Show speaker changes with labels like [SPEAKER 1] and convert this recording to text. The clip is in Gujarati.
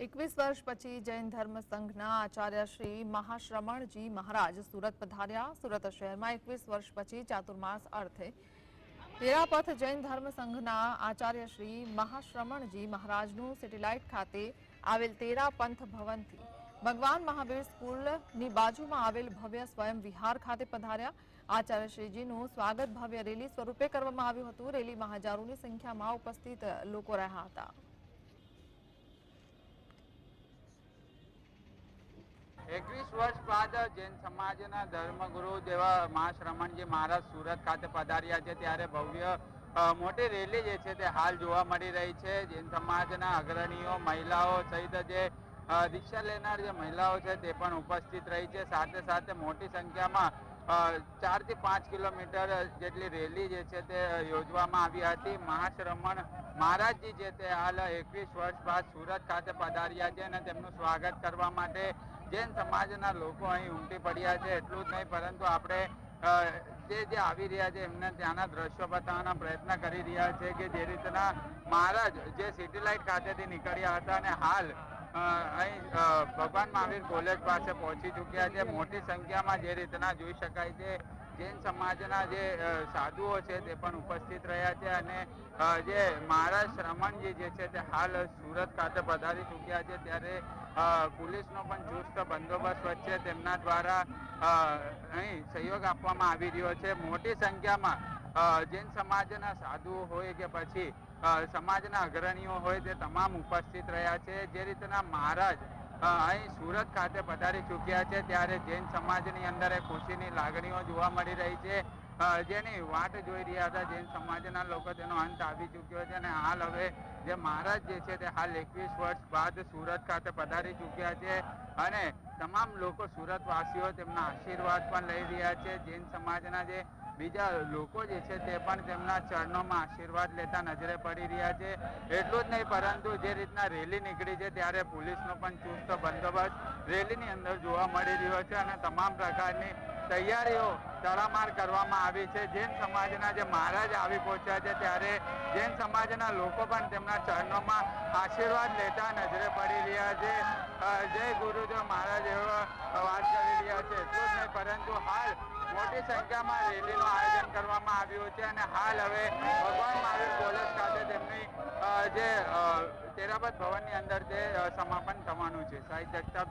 [SPEAKER 1] એકવીસ વર્ષ પછી જૈન ધર્મ સંઘના આચાર્ય શ્રી મહાશ્રમણજી મહારાજ સુરત પધાર્યા. સુરત શહેરમાં એકવીસ વર્ષ પછી ચાતુર્માસ અર્થે તેરાપથ જૈન ધર્મ સંઘના આચાર્ય શ્રી મહાશ્રમણજી મહારાજનું સેટેલાઇટ ખાતે આવેલ તેરા પંથ ભવનથી ભગવાન મહાવીર સ્કૂલની બાજુમાં આવેલ ભવ્ય સ્વયં વિહાર ખાતે પધાર્યા. આચાર્ય શ્રીજીનું સ્વાગત ભવ્ય રેલી સ્વરૂપે કરવામાં આવ્યું હતું. રેલીમાં હજારોની સંખ્યામાં ઉપસ્થિત લોકો રહ્યા હતા.
[SPEAKER 2] એકવીસ વર્ષ બાદ જૈન સમાજના ધર્મગુરુ જેવા મહાશ્રમણજી મહારાજ સુરત ખાતે પધાર્યા છે. ત્યારે ભવ્ય મોટી રેલી જે છે તે હાલ જોવા મળી રહી છે. જૈન સમાજના અગ્રણીઓ, મહિલાઓ સહિત જે દીક્ષા લેનાર જે મહિલાઓ છે તે પણ ઉપસ્થિત રહી છે. સાથે સાથે મોટી સંખ્યામાં ચારથી પાંચ કિલોમીટર જેટલી રેલી જે છે તે યોજવામાં આવી હતી. મહાશ્રમણ મહારાજજી જે તે હાલ એકવીસ વર્ષ બાદ સુરત ખાતે પધાર્યા છે અને તેમનું સ્વાગત કરવા માટે જૈન સમાજના લોકો અહીં ઉમટી પડ્યા છે. એટલું જ નહીં, પરંતુ આપણે તે જે આવી રહ્યા છે એમને ત્યાંના દ્રશ્યો બતાવવાના પ્રયત્ન કરી રહ્યા છે કે જે રીતના મહારાજ જે સિટી ખાતેથી નીકળ્યા હતા અને હાલ અહીં ભગવાન મહાવીર કોલેજ પાસે પહોંચી ચૂક્યા છે. મોટી સંખ્યામાં જે રીતના જોઈ શકાય છે, જૈન સમાજના જે સાધુઓ છે તે પણ ઉપસ્થિત રહ્યા છે અને જે મહારાજ શ્રમણજી જે છે તે હાલ સુરત ખાતે પધારી ચૂક્યા છે. ત્યારે પોલીસનો પણ ચુસ્ત બંદોબસ્ત વચ્ચે તેમના દ્વારા અહીં સહયોગ આપવામાં આવી રહ્યો છે. મોટી સંખ્યામાં જૈન સમાજના સાધુઓ હોય કે પછી સમાજના અગ્રણીઓ હોય તે તમામ ઉપસ્થિત રહ્યા છે. જે રીતના મહારાજ અહીં સુરત ખાતે પધારી ચૂક્યા છે, ત્યારે જૈન સમાજની અંદર એ ખુશીની લાગણીઓ જોવા મળી રહી છે. જેની વાટ જોઈ રહ્યા હતા જૈન સમાજના લોકો, તેનો અંત આવી ચૂક્યો છે અને હાલ હવે જે મહારાજ જે છે તે હાલ એકવીસ વર્ષ બાદ સુરત ખાતે પધારી ચૂક્યા છે અને તમામ લોકો સુરતવાસીઓ તેમના આશીર્વાદ પણ લઈ રહ્યા છે. જૈન સમાજના જે બીજા લોકો જે છે તે પણ તેમના ચરણોમાં આશીર્વાદ લેતા નજરે પડી રહ્યા છે. એટલું જ નહીં, પરંતુ જે રીતના રેલી નીકળી છે ત્યારે પોલીસનો પણ ચુસ્ત બંદોબસ્ત રેલીની અંદર જોવા મળી રહ્યો છે અને તમામ પ્રકારની તૈયારીઓ તડામાર કરવામાં આવી છે. જૈન સમાજના જે મહારાજ આવી પહોંચ્યા છે ત્યારે જૈન સમાજના લોકો પણ તેમના ચરણોમાં આશીર્વાદ લેતા નજરે પડી રહ્યા છે. જય ગુરુદેવ મહારાજ, એવો વાત કરી રહ્યા છે. એટલું જ નહીં, પરંતુ હાલ મોટી સંખ્યામાં રેલીનું આયોજન કરવામાં આવ્યું છે અને હાલ હવે ભગવાન મહાવીર કોલેજ ખાતે તેમની જે તેરાબત ભવનની અંદર જે સમાપન થવાનું છે. સાહિત્ય જગતાપ